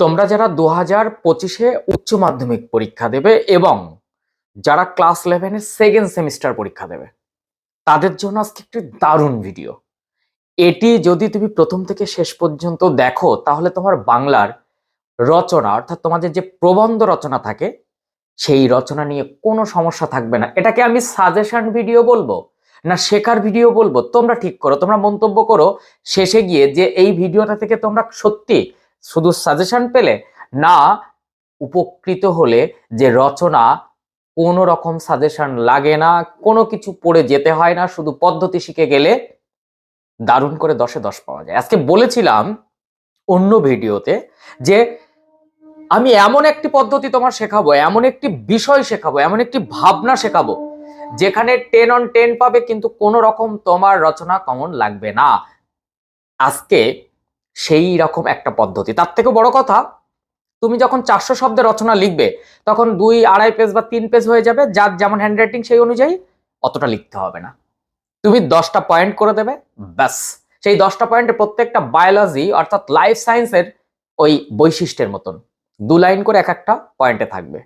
তোমরা যারা দু হাজার পঁচিশে উচ্চ মাধ্যমিক পরীক্ষা দেবে এবং যারা ক্লাস ইলেভেনের সেকেন্ড সেমিস্টার পরীক্ষা দেবে, তাদের জন্য আজকে একটি দারুণ ভিডিও এটি যদি তুমি প্রথম থেকে শেষ পর্যন্ত দেখো, তাহলে তোমার বাংলার রচনা, অর্থাৎ তোমাদের যে প্রবন্ধ রচনা থাকে, সেই রচনা নিয়ে কোনো সমস্যা থাকবে না। এটাকে আমি সাজেশন ভিডিও বলব, না শেখার ভিডিও বলব? তোমরা ঠিক করো, তোমরা মন্তব্য করো শেষে গিয়ে যে এই ভিডিওটা থেকে তোমরা সত্যি শুধু সাজেশন পেলে না, উপকৃত হলে যে রচনা কোনো রকম সাজেশন লাগে না, কোনো কিছু পড়ে যেতে হয় না, শুধু পদ্ধতি শিখে গেলে দারুণ করে দশে দশ পাওয়া যায়। আজকে বলেছিলাম অন্য ভিডিওতে যে আমি এমন একটি পদ্ধতি তোমার শেখাবো, এমন একটি বিষয় শেখাবো, এমন একটি ভাবনা শেখাবো, যেখানে টেন অন টেন পাবে, কিন্তু কোনো রকম তোমার রচনা কমন লাগবে না। আজকে সেই রকম একটা পদ্ধতি। তার থেকে বড় কথা, তুমি যখন চারশো শব্দের রচনা লিখবে, তখন দুই আড়াই পেজ বা তিন পেজ হয়ে যাবে, যার যেমন হ্যান্ডরাইটিং সেই অনুযায়ী অতটা লিখতে হবে না। তুমি দশটা পয়েন্ট করে দেবে, ব্যাস। সেই দশটা পয়েন্টে প্রত্যেকটা বায়োলজি অর্থাৎ লাইফ সায়েন্সের ওই বৈশিষ্ট্যের মতন দু লাইন করে এক একটা পয়েন্টে থাকবে।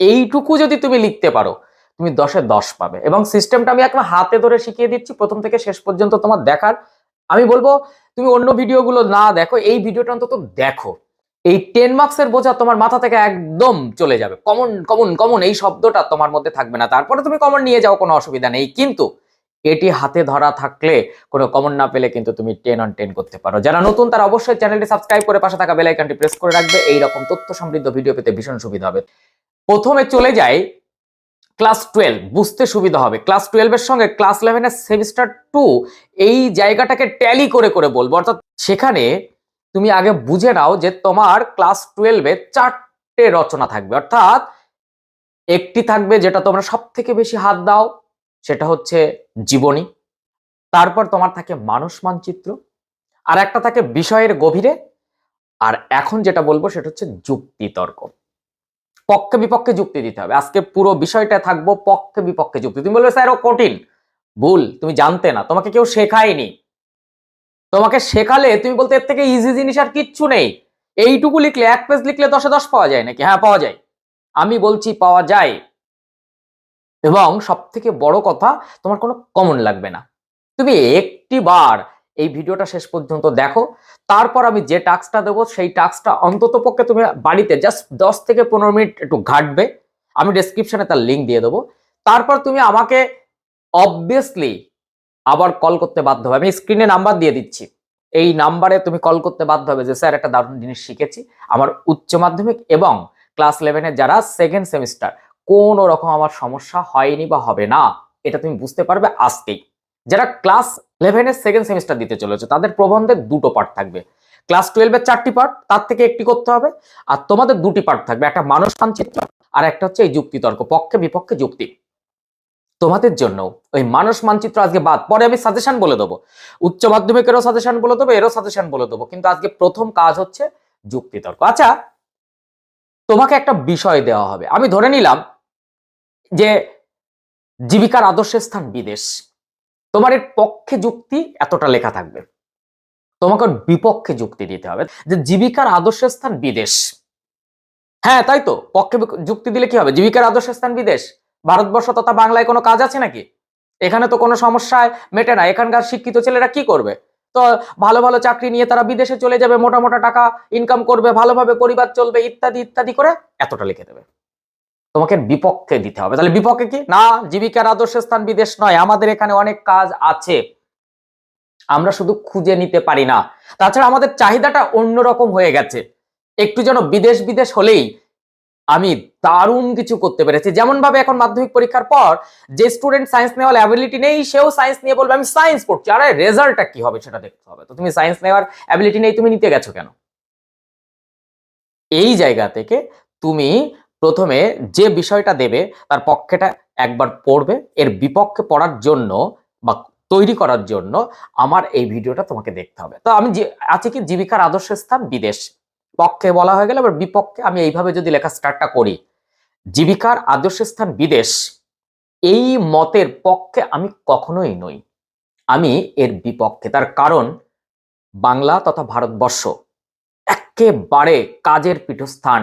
এইটুকু যদি তুমি লিখতে পারো, তুমি দশে দশ পাবে। এবং সিস্টেমটা আমি একবার হাতে ধরে শিখিয়ে দিচ্ছি, প্রথম থেকে শেষ পর্যন্ত তোমার দেখার আমি বলব, তুমি অন্য ভিডিওগুলো না দেখো, এই ভিডিওটা অন্তত দেখো। এই টেন মার্কসের বোঝা তোমার মাথা থেকে একদম চলে যাবে। কমন কমন কমন এই শব্দটা তোমার মধ্যে থাকবে না। তারপরে তুমি কমন নিয়ে যাও, কোনো অসুবিধা নেই। কিন্তু এটি হাতে ধরা থাকলে কোনো কমন না পেলে কিন্তু তুমি টেন অন টেন করতে পারো। যারা নতুন, তারা অবশ্যই চ্যানেলটি সাবস্ক্রাইব করে পাশে থাকা বেল আইকনটি প্রেস করে রাখবে। এইরকম তথ্য সমৃদ্ধ ভিডিও পেতে ভীষণ সুবিধা হবে। প্রথমে চলে যাই ক্লাস টুয়েলভ, বুঝতে সুবিধা হবে। ক্লাস টুয়েলভের সঙ্গে ক্লাস ইলেভেনের সেমিস্টার টু, এই জায়গাটাকে ট্যালি করে করে বলব। অর্থাৎ সেখানে তুমি আগে বুঝে নাও যে তোমার ক্লাস টুয়েলভে চারটে রচনা থাকবে। অর্থাৎ একটি থাকবে যেটা তোমরা সব থেকে বেশি হাত দাও, সেটা হচ্ছে জীবনী। তারপর তোমার থাকে মানুষ মানচিত্র, আর একটা থাকে বিষয়ের গভীরে। আর এখন যেটা বলব সেটা হচ্ছে যুক্তি তর্ক। পক্ষে বিপক্ষে যুক্তি দিতে হবে। আজকে পুরো বিষয়টা থাকব পক্ষে বিপক্ষে যুক্তি। তুমি বলবে, স্যার, ও কঠিন। ভুল, তুমি জানতে না। তোমাকে কেউ শেখায়নি। তোমাকে শেখালে তুমি বলতে, এর থেকে ইজি জিনিস আর কিচ্ছু নেই। এইটুকু লিখলে, এক পেজ লিখলে দশে দশ পাওয়া যায় নাকি? হ্যাঁ পাওয়া যায়। আমি বলছি, পাওয়া যায়। এবং সব থেকে বড় কথা, তোমার কোনো কমন লাগবে না। তুমি একটি বার এই ভিডিওটা শেষ পর্যন্ত দেখো। তারপর আমি যে টাস্কটা দেবো, সেই টাস্কটা অন্তত পক্ষে তুমি বাড়িতে জাস্ট দশ থেকে পনেরো মিনিট একটু ঘাটবে। আমি ডেসক্রিপশনে তার লিঙ্ক দিয়ে দেবো। তারপর তুমি আমাকে অবভিয়াসলি আবার কল করতে বাধ্য হবে। আমি স্ক্রিনে নাম্বার দিয়ে দিচ্ছি। এই নাম্বারে তুমি কল করতে বাধ্য হবে যে, স্যার, একটা দারুণ জিনিস শিখেছি। আমার উচ্চ মাধ্যমিক এবং ক্লাস ইলেভেনের যারা সেকেন্ড সেমিস্টার কোনো রকম আমার সমস্যা হয়নি বা হবে না। এটা তুমি বুঝতে পারবে আজকেই। যারা ক্লাস ইলেভেনের সেকেন্ড সেমিস্টার দিতে চলেছে, তাদের প্রবন্ধের দুটো পার্ট থাকবে। ক্লাস টুয়েলভের চারটি পার্ট তার থেকে একটি করতে হবে, আর তোমাদের দুটি পার্ট থাকবে, একটা মানুষ মানচিত্র আর একটা হচ্ছে এই যুক্তিতর্ক, পক্ষে বিপক্ষে যুক্তি। তোমাদের জন্য ওই মানুষ মানচিত্র আজকে বাদ, পরে আমি সাজেশন বলে দেবো। উচ্চ মাধ্যমিকেরও সাজেশন বলে দেবো, এরও সাজেশন বলে দেবো, কিন্তু আজকে প্রথম কাজ হচ্ছে যুক্তিতর্ক। আচ্ছা তোমাকে একটা বিষয় দেওয়া হবে। আমি ধরে নিলাম যে জীবিকার আদর্শের স্থান বিদেশ। তোমার এর পক্ষে যুক্তি এতটা লেখা থাকবে। তোমাকে বিপক্ষে যুক্তি দিতে হবে। যে জীবিকার আদর্শ স্থান বিদেশ। হ্যাঁ তাই তো। পক্ষে যুক্তি দিলে কি হবে? জীবিকার আদর্শ স্থান বিদেশ। ভারতবর্ষ তথা বাংলায় কোনো কাজ আছে নাকি? এখানে তো কোনো সমস্যায় মেটে না। এখানকার শিক্ষিত ছেলেরা কি করবে? তো ভালো ভালো চাকরি নিয়ে তারা বিদেশে চলে যাবে, মোটা মোটা টাকা ইনকাম করবে, ভালোভাবে পরিবার চলবে, ইত্যাদি ইত্যাদি করে এতটা লিখে দেবে। তোমাকে বিপক্ষে দিতে হবে। তাহলে বিপক্ষে কি? না, জীবিকার আদর্শ স্থান বিদেশ নয়, আমাদের এখানে অনেক কাজ আছে। আমরা শুধু খুঁজে নিতে পারি না। তাছাড়া আমাদের চাহিদাটা অন্যরকম হয়ে গেছে। একটু যেন বিদেশ বিদেশ হলেই আমি দারুণ কিছু করতে পেরেছি। যেমন ভাবে এখন মাধ্যমিক পরীক্ষার পর যে স্টুডেন্ট সায়েন্স নেওয়ার অ্যাবিলিটি নেই, সেও সায়েন্স নিয়ে বলবে, আমি সায়েন্স পড়ছি। আরে রেজাল্টটা কি হবে সেটা দেখতে হবে। তো তুমি সায়েন্স নেওয়ার অ্যাবিলিটি নেই, তুমি নিতে গেছো কেন? এই জায়গা থেকে তুমি প্রথমে যে বিষয়টা দেবে তার পক্ষেটা একবার পড়বে, এর বিপক্ষে পড়ার জন্য বা তৈরি করার জন্য আমার এই ভিডিওটা তোমাকে দেখতে হবে। তো আমি আছে কি জীবিকার আদর্শ স্থান? বিদেশ। পক্ষে বলা হয়ে গেল, এবার বিপক্ষে আমি এইভাবে যদি লেখা স্টার্টটা করি, জীবিকার আদর্শ স্থান বিদেশ, এই মতের পক্ষে আমি কখনোই নই। আমি এর বিপক্ষে, তার কারণ বাংলা তথা ভারতবর্ষ। এক একেবারে কাজের পীঠস্থান।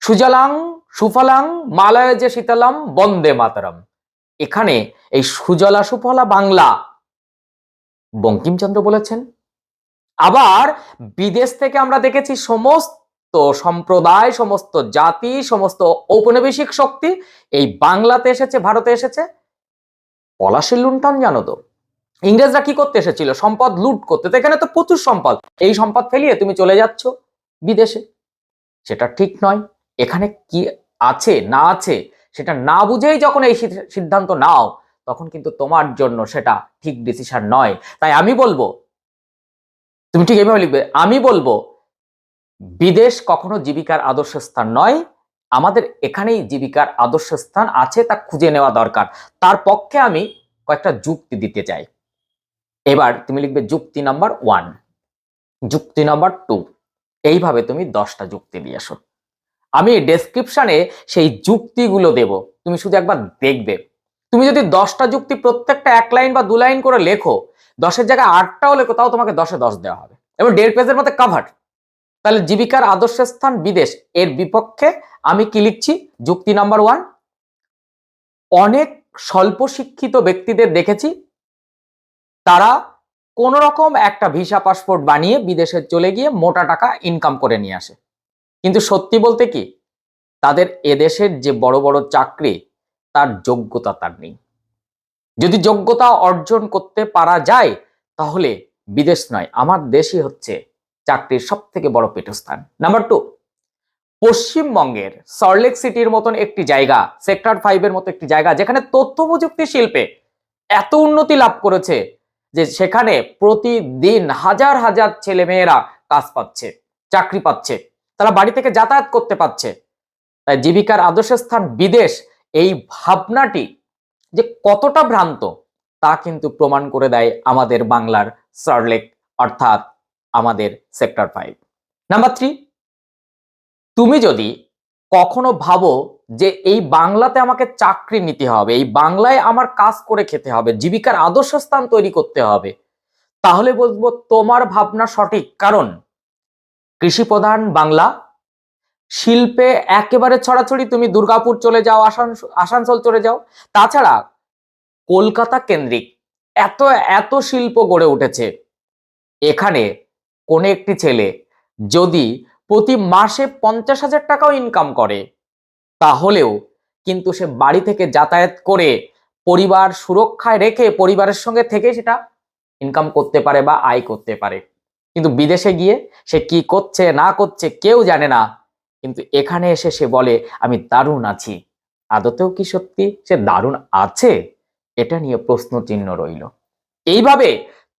সুজলাং সুফলাং মালয় যে শীতলাম, বন্দে মাতরম। এখানে এই সুজলা সুফলা বাংলা বঙ্কিমচন্দ্র বলেছেন। আবার বিদেশ থেকে আমরা দেখেছি সমস্ত সম্প্রদায়, সমস্ত জাতি, সমস্ত ঔপনিবেশিক শক্তি এই বাংলাতে এসেছে, ভারতে এসেছে। পলাশির লুণ্ঠন জানো তো? ইংরেজরা কি করতে এসেছিল? সম্পদ লুট করতে। তো এখানে তো প্রচুর সম্পদ। এই সম্পদ ফেলিয়ে তুমি চলে যাচ্ছ বিদেশে। সেটা ঠিক নয়। এখানে কি আছে, না আছে, সেটা না বুঝেই যখন এই সিদ্ধান্ত নাও, তখন কিন্তু তোমার জন্য সেটা ঠিক ডিসিশন নয়। তাই আমি বলব, তুমি ঠিক এইভাবে লিখবে, আমি বলব, বিদেশ কখনো জীবিকার আদর্শ স্থান নয়। আমাদের এখানেই জীবিকার আদর্শ স্থান আছে, তা খুঁজে নেওয়া দরকার। তার পক্ষে আমি কয়েকটা যুক্তি দিতে চাই। এবার তুমি লিখবে যুক্তি নাম্বার ওয়ান যুক্তি নাম্বার টু এইভাবে তুমি দশটা যুক্তি দিয়ে আসো আমি ডেসক্রিপশনে সেই যুক্তিগুলো দেব। তুমি শুধু একবার দেখবে। তুমি যদি দশটা যুক্তি প্রত্যেকটা এক লাইন বা দু লাইন করে লেখো, দশের জায়গায় আটটাও লেখো, তাও তোমাকে দশে দশ দেওয়া হবে। এবং দেড় পেজের মধ্যে কাভার তাহলে জীবিকার আদর্শ স্থান বিদেশ। এর বিপক্ষে আমি কি লিখছি? যুক্তি নাম্বার ওয়ান অনেক স্বল্প শিক্ষিত ব্যক্তিদের দেখেছি। তারা কোন রকম একটা ভিসা পাসপোর্ট বানিয়ে বিদেশে চলে গিয়ে মোটা টাকা ইনকাম করে নিয়ে আসে। কিন্তু সত্যি বলতে কি, তাদের এদেশের যে বড় বড় চাকরি, তার যোগ্যতা তার নেই। যদি যোগ্যতা অর্জন করতে পারা যায়, তাহলে বিদেশ নয়, আমার দেশই হচ্ছে চাকরির সব থেকে বড় পীঠস্থান। নাম্বার টু, পশ্চিমবঙ্গের সল্টলেক সিটির মতন একটি জায়গা, সেক্টর ফাইভের মতো একটি জায়গা, যেখানে তথ্য প্রযুক্তি শিল্পে এত উন্নতি লাভ করেছে যে সেখানে প্রতিদিন হাজার হাজার ছেলে মেয়েরা কাজ পাচ্ছে, চাকরি পাচ্ছে। তারা বাড়ি থেকে যাতায়াত করতে পারছে। তাই জীবিকার আদর্শ স্থান বিদেশ, এই ভাবনাটি যে কতটা ভ্রান্ত, তা কিন্তু প্রমাণ করে দেয় আমাদের বাংলার সার্লেক, অর্থাৎ আমাদের সেক্টর ফাইভ। নাম্বার থ্রি, তুমি যদি কখনো ভাবো যে এই বাংলাতে আমাকে চাকরি নিতে হবে, এই বাংলায় আমার কাজ করে খেতে হবে, জীবিকার আদর্শ স্থান তৈরি করতে হবে, তাহলে বলব তোমার ভাবনা সঠিক। কারণ কৃষি প্রধান বাংলা, শিল্পে একেবারে ছড়াছড়ি, তুমি দুর্গাপুর চলে যাও আসানস- আসানসোল চলে যাও। তাছাড়া কলকাতা কেন্দ্রিক, এত এত শিল্প গড়ে উঠেছে। এখানে কোনো একটি ছেলে যদি প্রতি মাসে পঞ্চাশ হাজার টাকাও ইনকাম করে, তাহলেও কিন্তু সে বাড়ি থেকে যাতায়াত করে পরিবার সুরক্ষায় রেখে পরিবারের সঙ্গে থেকে সেটা ইনকাম করতে পারে বা আয় করতে পারে। কিন্তু বিদেশে গিয়ে সে কি করছে, না করছে কেউ জানে না। কিন্তু এখানে এসে সে বলে, আমি দারুণ আছি। আদতেও কি সত্যি সে দারুণ আছে? এটা নিয়ে প্রশ্ন চিহ্ন রইল। এইভাবে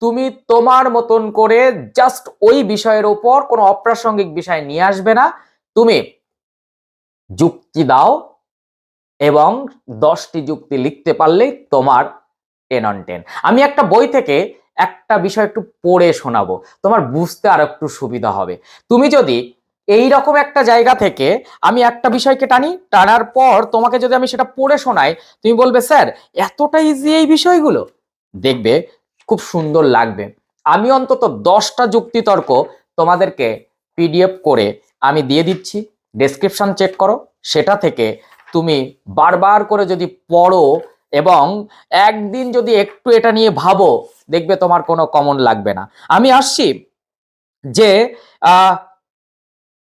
তুমি তোমার মতন করে জাস্ট ওই বিষয়ের ওপর কোনো অপ্রাসঙ্গিক বিষয় নিয়ে আসবে না। তুমি যুক্তি দাও এবং দশটি যুক্তি লিখতে পারলেই তোমার টেন অন টেন। আমি একটা বই থেকে একটা বিষয় একটু পড়ে শোনাবো। তোমার বুঝতে আর একটু সুবিধা হবে। তুমি যদি এই রকম একটা জায়গা থেকে আমি একটা বিষয়কে টানি, টানার পর তোমাকে যদি আমি সেটা পড়ে শোনাই, তুমি বলবে, স্যার, এতটা ইজি এই বিষয়গুলো? দেখবে, খুব সুন্দর লাগবে। আমি অন্তত দশটা যুক্তিতর্ক তোমাদেরকে পিডিএফ করে আমি দিয়ে দিচ্ছি। ডেসক্রিপশন চেক করো। সেটা থেকে তুমি বারবার করে যদি পড়ো এবং একদিন যদি একটু এটা নিয়ে ভাবো দেখবে তোমার কোনো কমন লাগবে না। আমি আসছি যে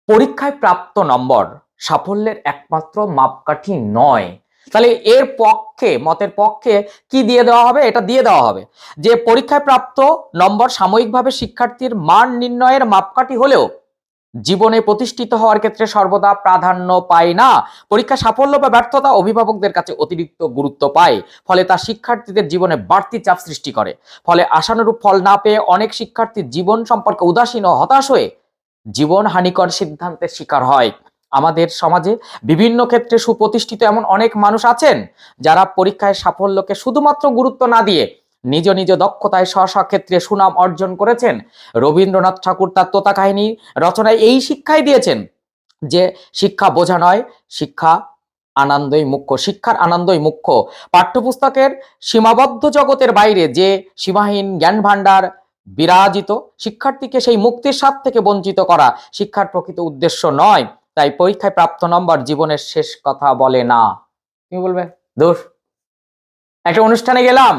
পরীক্ষায় প্রাপ্ত নম্বর সাফল্যের একমাত্র মাপকাঠি নয়। তাহলে এর পক্ষে, মতের পক্ষে কি দিয়ে দেওয়া হবে? এটা দিয়ে দেওয়া হবে যে, পরীক্ষায় প্রাপ্ত নম্বর সাময়িকভাবে শিক্ষার্থীর মান নির্ণয়ের মাপকাঠি হলেও জীবনে প্রতিষ্ঠিত হওয়ার ক্ষেত্রে সর্বদা প্রাধান্য পায় না। পরীক্ষা সাফল্য বা ব্যর্থতা অভিভাবকদের কাছে অতিরিক্ত গুরুত্ব পায়। ফলে তা শিক্ষার্থীদের জীবনে বাড়তি চাপ সৃষ্টি করে। ফলে আশানুরূপ ফল না পেয়ে অনেক শিক্ষার্থী জীবন সম্পর্কে উদাসীন ও হতাশ হয়ে জীবন হানিকর সিদ্ধান্তের শিকার হয়। আমাদের সমাজে বিভিন্ন ক্ষেত্রে সুপ্রতিষ্ঠিত এমন অনেক মানুষ আছেন যারা পরীক্ষায় সাফল্যকে শুধুমাত্র গুরুত্ব না দিয়ে নিজ নিজ দক্ষতায় স্ব ক্ষেত্রে সুনাম অর্জন করেছেন। রবীন্দ্রনাথ ঠাকুর তার তোতা কাহিনী রচনায় এই শিক্ষাই দিয়েছেন যে শিক্ষা বোঝা নয়, শিক্ষা আনন্দই মুখ্য, শিক্ষার আনন্দই মুখ্য। পাঠ্যপুস্তকের সীমাবদ্ধ জগতের বাইরে যে সীমাহীন জ্ঞান ভাণ্ডার বিরাজিত, শিক্ষার্থীকে সেই মুক্তির স্বাদ থেকে বঞ্চিত করা শিক্ষার প্রকৃত উদ্দেশ্য নয়, তাই পরীক্ষায় প্রাপ্ত নম্বর জীবনের শেষ কথা বলে না। কি বলবে? দোষ একটা অনুষ্ঠানে গেলাম।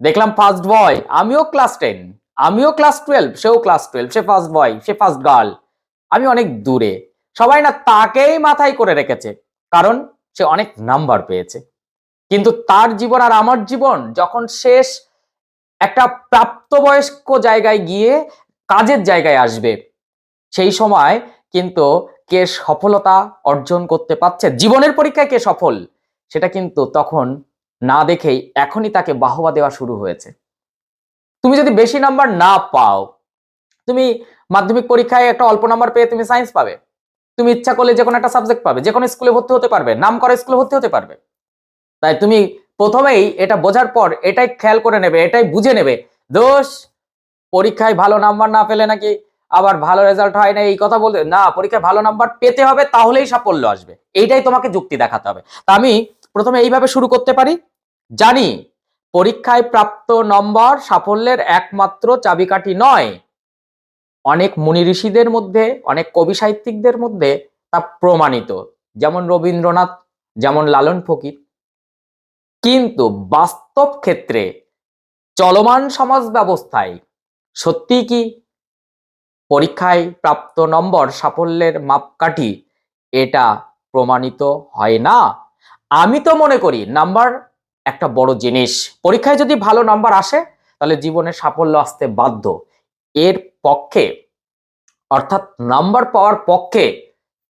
দেখলাম ফার্স্ট বয় আমিও ক্লাস টেন আমিও ক্লাস টুয়েলভ সেও ক্লাস টুয়েলভ সে ফার্স্ট বয় সে ফার্স্ট গার্ল আমি অনেক দূরে। সবাই না তাকেই মাথায় করে রেখেছে, কারণ সে অনেক নাম্বার পেয়েছে। কিন্তু তার জীবন আর আমার জীবন যখন শেষ, একটা প্রাপ্তবয়স্ক জায়গায় গিয়ে কাজের জায়গায় আসবে, সেই সময় কিন্তু কে সফলতা অর্জন করতে পারছে, জীবনের পরীক্ষায় কে সফল, সেটা কিন্তু তখন না দেখেই এখনই তাকে বাহবা দেওয়া শুরু হয়েছে। তুমি যদি বেশি নাম্বার না পাও, তুমি মাধ্যমিক পরীক্ষায় একটা অল্প নাম্বার পেয়ে তুমি সায়েন্স পাবে। তুমি ইচ্ছা করলে যে কোনো একটা সাবজেক্ট পাবে, যে কোনো স্কুলে ভর্তি হতে পারবে নাম করা স্কুলে ভর্তি হতে পারবে। তাই তুমি প্রথমেই এটা বোঝার পর এটাই খেয়াল করে নেবে, এটাই বুঝে নেবে, দোষ, পরীক্ষায় ভালো নাম্বার না পেলে নাকি আবার ভালো রেজাল্ট হয় না, এই কথা বলতে, না, পরীক্ষায় ভালো নাম্বার পেতে হবে, তাহলেই সাফল্য আসবে। এইটাই তোমাকে যুক্তি দেখাতে হবে। তা আমি প্রথমে এইভাবে শুরু করতে পারি। জানি, পরীক্ষায় প্রাপ্ত নম্বর সাফল্যের একমাত্র চাবিকাঠি নয়। অনেক মুনি ঋষিদের মধ্যে, অনেক কবি সাহিত্যিকদের মধ্যে তা প্রমাণিত। যেমন রবীন্দ্রনাথ, যেমন লালন ফকির। কিন্তু বাস্তব ক্ষেত্রে চলমান সমাজ ব্যবস্থায় সত্যি কি পরীক্ষায় প্রাপ্ত নম্বর সাফল্যের মাপকাঠি এটা প্রমাণিত হয় না? আমি তো মনে করি নাম্বার একটা বড় জিনিস। পরীক্ষায় যদি ভালো নাম্বার আসে, তাহলে জীবনে সাফল্য আসতে বাধ্য। এর পক্ষে, অর্থাৎ নাম্বার পাওয়ার পক্ষে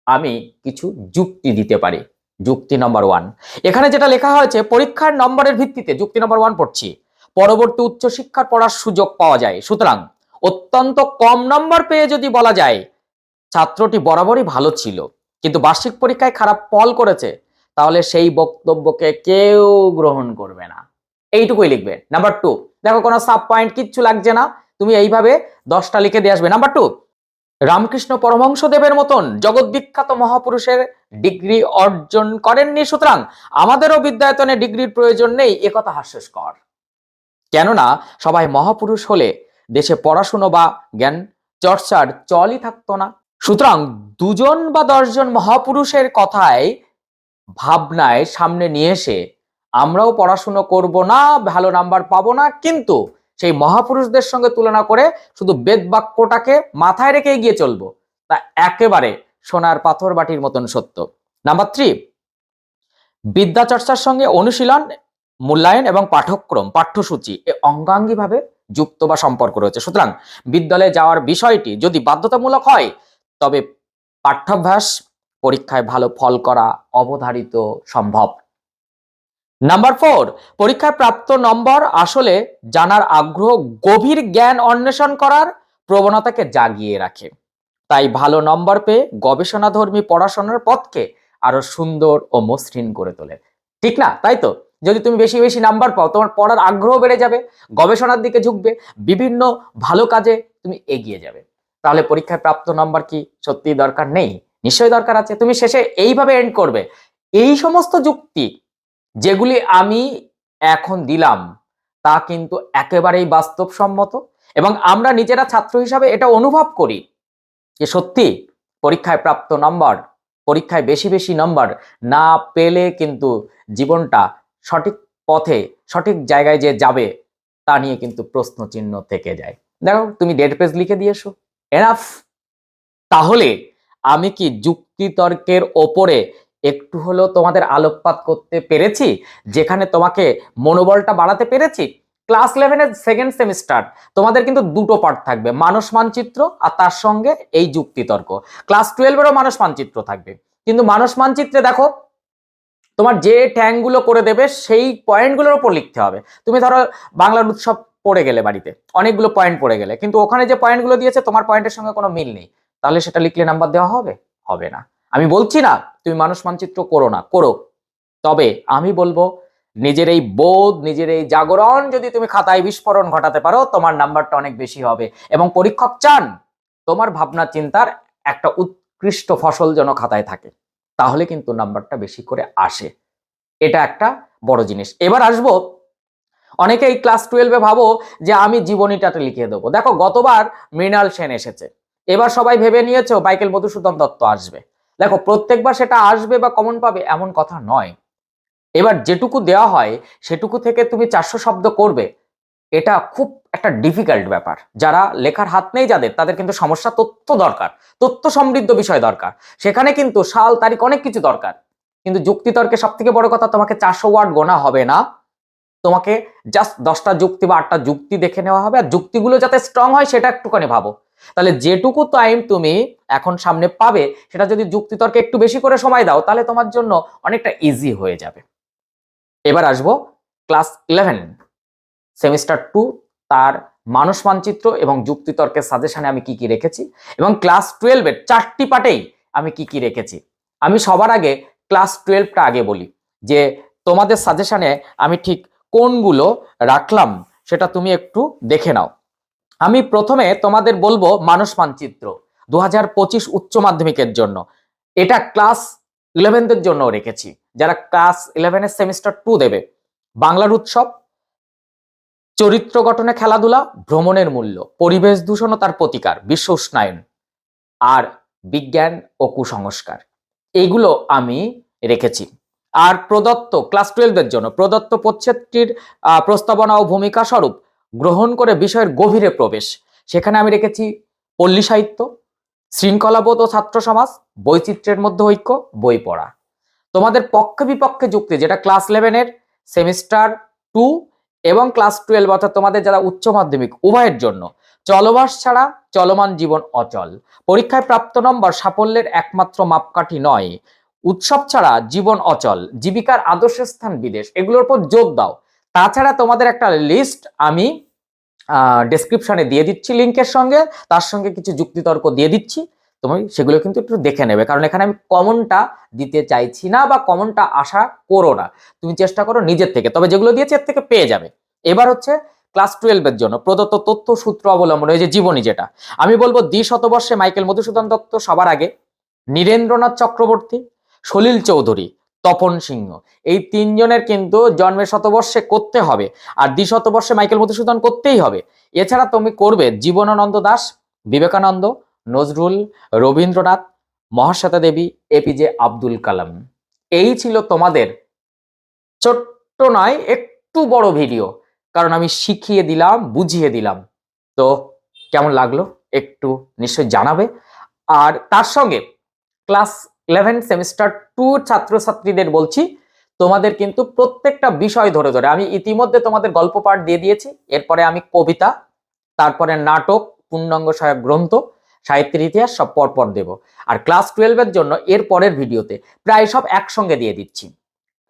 আমি কিছু যুক্তি দিতে পারি। যুক্তি নাম্বার ওয়ান এখানে যেটা লেখা হয়েছে, পরীক্ষার নম্বরের ভিত্তিতে যুক্তি নাম্বার ওয়ান পড়ছি। পরবর্তী উচ্চশিক্ষার পড়ার সুযোগ পাওয়া যায়। সুতরাং, অত্যন্ত কম নম্বর পেয়ে যদি বলা যায়, ছাত্রটি বরাবরই ভালো ছিল। কিন্তু বার্ষিক পরীক্ষায় খারাপ ফল করেছে। তাহলে সেই বক্তব্যকে কেউ গ্রহণ করবে না। এইটুকুই লিখবে। নাম্বার টু দেখো কোনো সাব পয়েন্ট কিচ্ছু লাগছে না, তুমি এইভাবে দশটা লিখে দিয়ে আসবে। নাম্বার টু রামকৃষ্ণ পরমহংস দেবের মতন জগৎ বিখ্যাত মহাপুরুষের ডিগ্রি অর্জন করেননি, সুতরাং আমাদেরও বিদ্যায়তনে ডিগ্রির প্রয়োজন নেই একথা হাস্যস্কর। কেননা সবাই মহাপুরুষ হলে দেশে পড়াশুনো বা জ্ঞান চর্চার চলই থাকতো না। সুতরাং দুজন বা দশজন মহাপুরুষের কথায় ভাবনায় সামনে নিয়ে এসে, আমরাও পড়াশুনো করব না, ভালো নাম্বার পাবো না। কিন্তু সেই মহাপুরুষদের সঙ্গে তুলনা করে শুধু বেদ বাক্যটাকে মাথায় রেখে এগিয়ে চলবো। তা একেবারে সোনার পাথর বাটির মতন সত্য। নাম্বার থ্রি বিদ্যা চর্চার সঙ্গে অনুশীলন, মূল্যায়ন এবং পাঠ্যক্রম, পাঠ্যসূচি এ অঙ্গাঙ্গিভাবে যুক্ত বা সম্পর্ক রয়েছে। সুতরাং বিদ্যালয়ে যাওয়ার বিষয়টি যদি বাধ্যতামূলক হয়, তবে পাঠ্যাভ্যাস পরীক্ষায় ভালো ফল করা অবধারিত সম্ভব। নাম্বার ফোর পরীক্ষায় প্রাপ্ত নম্বর আসলে জানার আগ্রহ, গভীর জ্ঞান অন্বেষণ করার প্রবণতাকে জাগিয়ে রাখে। তাই ভালো নম্বর পেয়ে গবেষণাধর্মী পড়াশোনার পথকে আরও সুন্দর ও মসৃণ করে তোলে। ঠিক না? তাই তো? যদি তুমি বেশি বেশি নাম্বার পাও, তোমার পড়ার আগ্রহ বেড়ে যাবে, গবেষণার দিকে ঝুঁকবে, বিভিন্ন ভালো কাজে তুমি এগিয়ে যাবে। তাহলে পরীক্ষায় প্রাপ্ত নম্বর কি সত্যি দরকার নেই? নিশ্চয়ই দরকার আছে, তুমি শেষে এইভাবে এন্ড করবে। এই সমস্ত যুক্তি যেগুলি আমি এখন দিলাম, তা কিন্তু একেবারেই বাস্তবসম্মত এবং আমরা নিজেরা ছাত্র হিসাবে এটা অনুভব করি যে সত্যি পরীক্ষায় প্রাপ্ত নম্বর পরীক্ষায় বেশি বেশি নম্বর না পেলে কিন্তু জীবনটা সঠিক পথে, সঠিক জায়গায় যে যাবে, তা নিয়ে কিন্তু প্রশ্ন চিহ্ন থেকে যায়। দেখো, তুমি দেড় পেজ লিখে দিয়েছ। এনাফ তাহলে আমি কি যুক্তিতর্কের ওপরে একটু হলেও তোমাদের আলোকপাত করতে পেরেছি? যেখানে তোমাকে মনোবলটা বাড়াতে পেরেছি? ক্লাস ইলেভেনের সেকেন্ড সেমিস্টার তোমাদের কিন্তু দুটো পার্ট থাকবে, মানস মানচিত্র আর তার সঙ্গে এই যুক্তিতর্ক। ক্লাস টুয়েলভেরও মানস মানচিত্র থাকবে। কিন্তু মানস মানচিত্রে দেখো, তোমার যে ট্যাঙ্কগুলো করে দেবে, সেই পয়েন্টগুলোর ওপর লিখতে হবে। তুমি ধরো বাংলার উৎসব পড়ে গেলে বাড়িতে, অনেকগুলো পয়েন্ট পড়ে গেলে, কিন্তু ওখানে যে পয়েন্টগুলো দিয়েছে, তোমার পয়েন্টের সঙ্গে কোনো মিল নেই। তাহলে সেটা লিখলে নাম্বার দেওয়া হবে? হবে না। আমি বলছি না, তুমি মানুষ মানচিত্র করো না, করো। তবে আমি বলব, নিজের এই বোধ, নিজের এই জাগরণ যদি তুমি খাতায় বিস্ফোরণ ঘটাতে পারো, তোমার নাম্বারটা অনেক বেশি হবে। এবং পরীক্ষক চান, তোমার ভাবনা চিন্তার একটা উৎকৃষ্ট ফসল যেন খাতায় থাকে। তাহলে কিন্তু নাম্বারটা বেশি করে আসে। এটা একটা বড় জিনিস। এবার আসব, অনেকেই ক্লাস টুয়েলভে ভাবো যে আমি জীবনীটাতে লিখে দেবো। দেখো, গতবার মৃণাল সেন এসেছে। এবার সবাই ভেবে নিয়েছো মাইকেল মধুসূদন দত্ত আসবে। দেখো, প্রত্যেকবার সেটা আসবে বা কমন পাবে এমন কথা নয়। এবার যেটুকু দেওয়া হয়, সেটুকু থেকে তুমি চারশো শব্দ করবে। এটা খুব একটা ডিফিকাল্ট ব্যাপার। যারা লেখার হাত নেই যাদের, তাদের কিন্তু সমস্যা তথ্য দরকার। তথ্য সমৃদ্ধ বিষয় দরকার। সেখানে কিন্তু সাল, তারিখ অনেক কিছু দরকার। কিন্তু যুক্তিতর্কে সব থেকে বড় কথা, তোমাকে চারশো ওয়ার্ড গোনা হবে না। তোমাকে জাস্ট দশটা যুক্তি বা আটটা যুক্তি দেখে নেওয়া হবে। আর যুক্তিগুলো যাতে স্ট্রং হয়, সেটা একটুখানি ভাবো। তাহলে যেটুকু টাইম তুমি এখন সামনে পাবে, সেটা যদি যুক্তিতর্কে একটু বেশি করে সময় দাও, তাহলে তোমার জন্য অনেকটা ইজি হয়ে যাবে। এবার আসব ক্লাস ইলেভেন সেমিস্টার টু তার মানুষ মানচিত্র এবং যুক্তিতর্কের সাজেশনে আমি কি কি রেখেছি, এবং ক্লাস টুয়েলভের চারটি পার্টেই আমি কি কি রেখেছি। আমি সবার আগে ক্লাস টুয়েলভটা আগে বলি, যে তোমাদের সাজেশনে আমি ঠিক কোনগুলো রাখলাম, সেটা তুমি একটু দেখে নাও। আমি প্রথমে তোমাদের বলব মানুষ মানচিত্র দু হাজার পঁচিশ উচ্চ মাধ্যমিকের জন্য। এটা ক্লাস ইলেভেনদের জন্য রেখেছি। যারা ক্লাস ইলেভেনের সেমিস্টার টু দেবে, বাংলার উৎসব, চরিত্র গঠনে খেলাধুলা, ভ্রমণের মূল্য, পরিবেশ দূষণ ও তার প্রতিকার, বিশ্ব উষ্ণায়ন আর বিজ্ঞান ও কুসংস্কার। এইগুলো আমি রেখেছি। আর প্রদত্ত ক্লাস টুয়েলভের জন্য প্রদত্ত প্রচ্ছেদটির প্রস্তাবনা ও ভূমিকা স্বরূপ গ্রহণ করে বিষয়ের গভীরে প্রবেশ। সেখানে আমি রেখেছি পল্লী সাহিত্য, শৃঙ্খলাবোধ ও ছাত্র সমাজ, বৈচিত্র্যের মধ্যে ঐক্য, বই পড়া। তোমাদের পক্ষে বিপক্ষে যুক্তি, যেটা ক্লাস ইলেভেনের সেমিস্টার টু এবং ক্লাস টুয়েলভ, অর্থাৎ তোমাদের যারা উচ্চ মাধ্যমিক, উভয়ের জন্য। চলবাস ছাড়া চলমান জীবন অচল। পরীক্ষায় প্রাপ্ত নম্বর সাফল্যের একমাত্র মাপকাঠি নয়। উৎসব ছাড়া জীবন অচল। জীবিকার আদর্শ স্থান বিদেশ। এগুলোর উপর জোর দাও। তাছাড়া তোমাদের একটা লিস্ট আমি ডেসক্রিপশনে দিয়ে দিচ্ছি লিঙ্কের সঙ্গে, তার সঙ্গে কিছু যুক্তিতর্ক দিয়ে দিচ্ছি। তুমি সেগুলো কিন্তু একটু দেখে নেবে, কারণ এখানে আমি কমনটা দিতে চাইছি না বা কমনটা আশা করো না। তুমি চেষ্টা করো নিজের থেকে, তবে যেগুলো দিয়েছে এর থেকে পেয়ে যাবে। এবার হচ্ছে ক্লাস টুয়েলভের জন্য প্রদত্ত তথ্য সূত্র অবলম্বন, এই যে জীবনী যেটা। আমি বলব দ্বি শতবর্ষে মাইকেল মধুসূদন দত্ত সবার আগে, নীরেন্দ্রনাথ চক্রবর্তী, সলিল চৌধুরী তপন সিংহ। এই তিনজনের কিন্তু জন্মের শতবর্ষে করতে হবে। আর দ্বি শতবর্ষে মাইকেল মধুসূদন করতেই হবে। এছাড়া তুমি করবে জীবনানন্দ দাস, বিবেকানন্দ, নজরুল, রবীন্দ্রনাথ মহাশ্বেতা দেবী এপিজে আব্দুল কালাম। এই ছিল তোমাদের ছোট্ট নয়, একটু বড় ভিডিও। কারণ আমি শিখিয়ে দিলাম, বুঝিয়ে দিলাম। তো কেমন লাগল? একটু নিশ্চয়ই জানাবে। আর তার সঙ্গে ক্লাস ইলেভেন সেমিস্টার টু ছাত্রছাত্রীদের বলছি, তোমাদের কিন্তু প্রত্যেকটা বিষয় ধরে ধরে। আমি ইতিমধ্যে তোমাদের গল্প পাঠ দিয়ে দিয়েছি, এরপরে আমি কবিতা, তারপরে নাটক, পূর্ণাঙ্গ সহায়ক গ্রন্থ, সাহিত্যের ইতিহাস সব পরপর দেব। আর ক্লাস টুয়েলভের জন্য এর পরের ভিডিওতে প্রায় সব একসঙ্গে দিয়ে দিচ্ছি।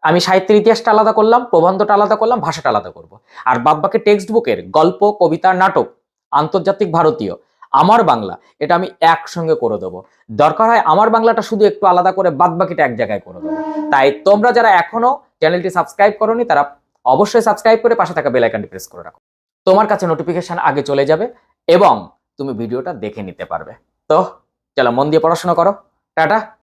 আমি সাহিত্যের ইতিহাসটা আলাদা করলাম, প্রবন্ধটা আলাদা করলাম, ভাষাটা আলাদা করব। আর বাদবাকি টেক্সট বুকের গল্প, কবিতা, নাটক, আন্তর্জাতিক ভারতীয় আমার বাংলা, এটা আমি একসঙ্গে করে দেবো। দরকার হয় আমার বাংলাটা শুধু একটু আলাদা করে বাদবাকিটা এক জায়গায় করে দেবো। তাই তোমরা যারা এখনও চ্যানেলটি সাবস্ক্রাইব করনি, তারা অবশ্যই সাবস্ক্রাইব করে পাশে থাকা বেল আইকনটি প্রেস করে রাখো। তোমার কাছে নোটিফিকেশন আগে চলে যাবে এবং তুমি ভিডিওটা দেখে নিতে পারবে। তো, চলো মন দিয়ে পড়াশোনা করো। টাটা।